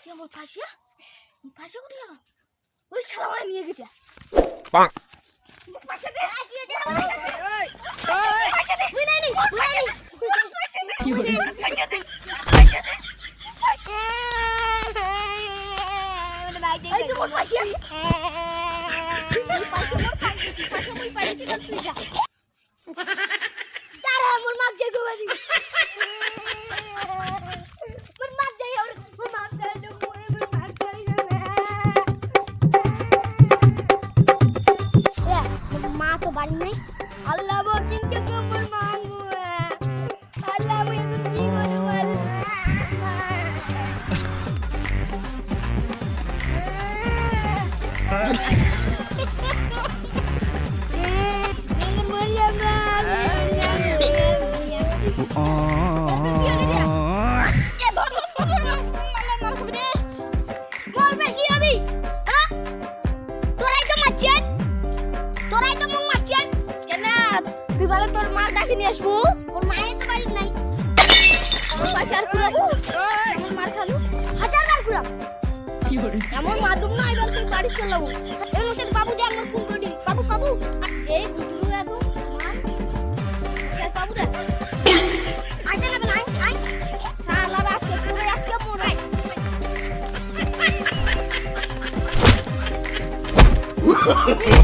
কি আমার ফাঁসিয়া? ফাঁসিয়া কোথায় গেল? ওই আমায় নিয়ে গেছে। ফাঁসি দে। ফাঁসি দে। তুই নেয়নি, মা তো বাড়ি নাই আল্লাহ গো, কিন্তু গো মোর মা গো। আল্লাহ আমি এখন কি করে বল মরবে বলে তোর মা ডাকে নিয়ে আসব? ওর মায়ের তো বাড়ি নাই। ওর পাশে আর কুড়াবো এমন মার খালু। হাজার বার কুড়াব এমন মাধ্যম না এবার তুই বাড়ি চলাবো এর ওর সাথে বাবু দিয়ে আমার ফোন করি। বাবু বাবু। এই গুজরু এখন মা। বাবু রে আইতে না নাই আই শালা রাস্তা পুরো আজকে মোরাই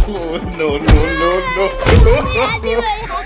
Oh, no, no, no,